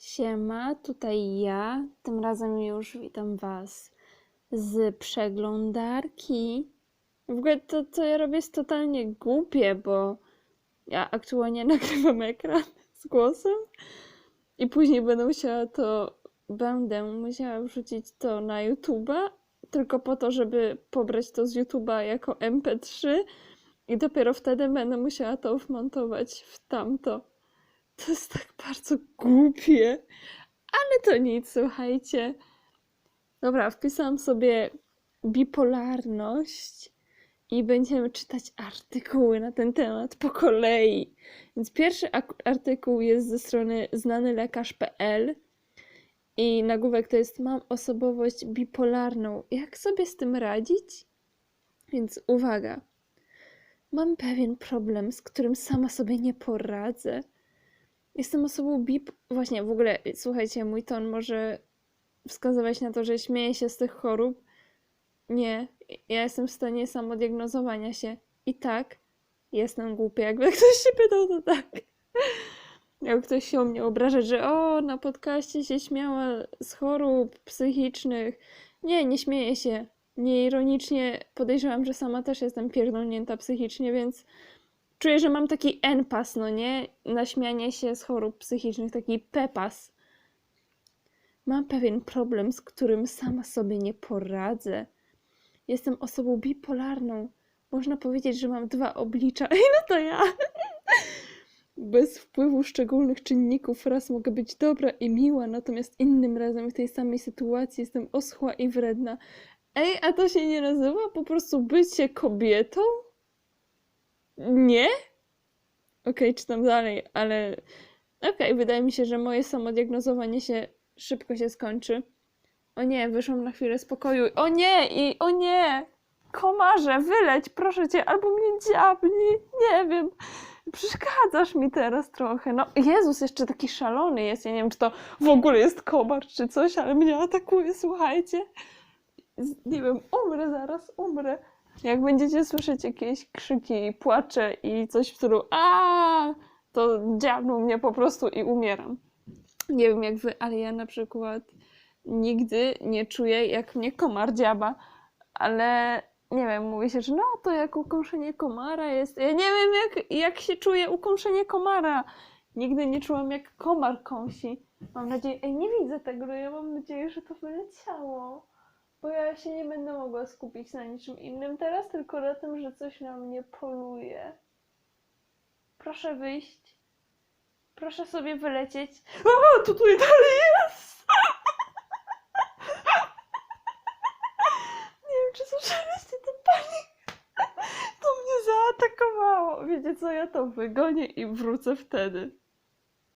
Siema, tutaj ja. Tym razem już witam Was z przeglądarki. W ogóle to, co ja robię, jest totalnie głupie, bo ja aktualnie nagrywam ekran z głosem i później będę musiała to, będę musiała wrzucić to na YouTube'a, tylko po to, żeby pobrać to z YouTube'a jako MP3 i dopiero wtedy będę musiała to wmontować w tamto. To jest tak bardzo głupie, ale to nic, słuchajcie. Dobra, wpisałam sobie bipolarność i będziemy czytać artykuły na ten temat po kolei. Więc pierwszy artykuł jest ze strony znanylekarz.pl i nagłówek to jest Mam osobowość bipolarną. Jak sobie z tym radzić? Więc uwaga. Mam pewien problem, z którym sama sobie nie poradzę. Jestem osobą bip. Właśnie, w ogóle, słuchajcie, mój ton może wskazywać na to, że śmieję się z tych chorób. Nie, ja jestem w stanie samodiagnozowania się. I tak, jestem głupia. Jakby ktoś się pytał, to tak. Jak ktoś się o mnie obrażać, że o, na podcaście się śmiała z chorób psychicznych. Nie, nie śmieję się. Nieironicznie podejrzewam, że sama też jestem pierdolnięta psychicznie, więc czuję, że mam taki NPAS, no nie? Na śmianie się z chorób psychicznych, taki PEPAS. Mam pewien problem, z którym sama sobie nie poradzę. Jestem osobą bipolarną. Można powiedzieć, że mam dwa oblicza. Ej, no to ja. Bez wpływu szczególnych czynników raz mogę być dobra i miła, natomiast innym razem w tej samej sytuacji jestem oschła i wredna. Ej, a to się nie nazywa po prostu bycie kobietą? Nie? Okej, czytam dalej, ale okej, wydaje mi się, że moje samodiagnozowanie się szybko się skończy. O nie, wyszłam na chwilę spokoju. O nie, i o nie! Komarze, wyleć, proszę cię, albo mnie dziabnij, nie wiem. Przeszkadzasz mi teraz trochę. No, Jezus, jeszcze taki szalony jest. Ja nie wiem, czy to w ogóle jest komar, czy coś, ale mnie atakuje, słuchajcie. Nie wiem, umrę zaraz, umrę. Jak będziecie słyszeć jakieś krzyki, płacze i coś w stylu a to dziabną mnie po prostu i umieram. Nie wiem jak wy, ale ja na przykład nigdy nie czuję, jak mnie komar dziaba, ale nie wiem, mówi się, że no to jak ukąszenie komara jest. Ja nie wiem, jak, jak się czuje ukąszenie komara. Nigdy nie czułam, jak komar kąsi. Mam nadzieję, ej, nie widzę tego, ja mam nadzieję, że to wyleciało. Bo ja się nie będę mogła skupić na niczym innym teraz, tylko na tym, że coś na mnie poluje. Proszę wyjść. Proszę sobie wylecieć. O, to tutaj dalej jest! Nie wiem, czy słyszeliście to pani. To mnie zaatakowało. Wiecie co, ja to wygonię i wrócę wtedy.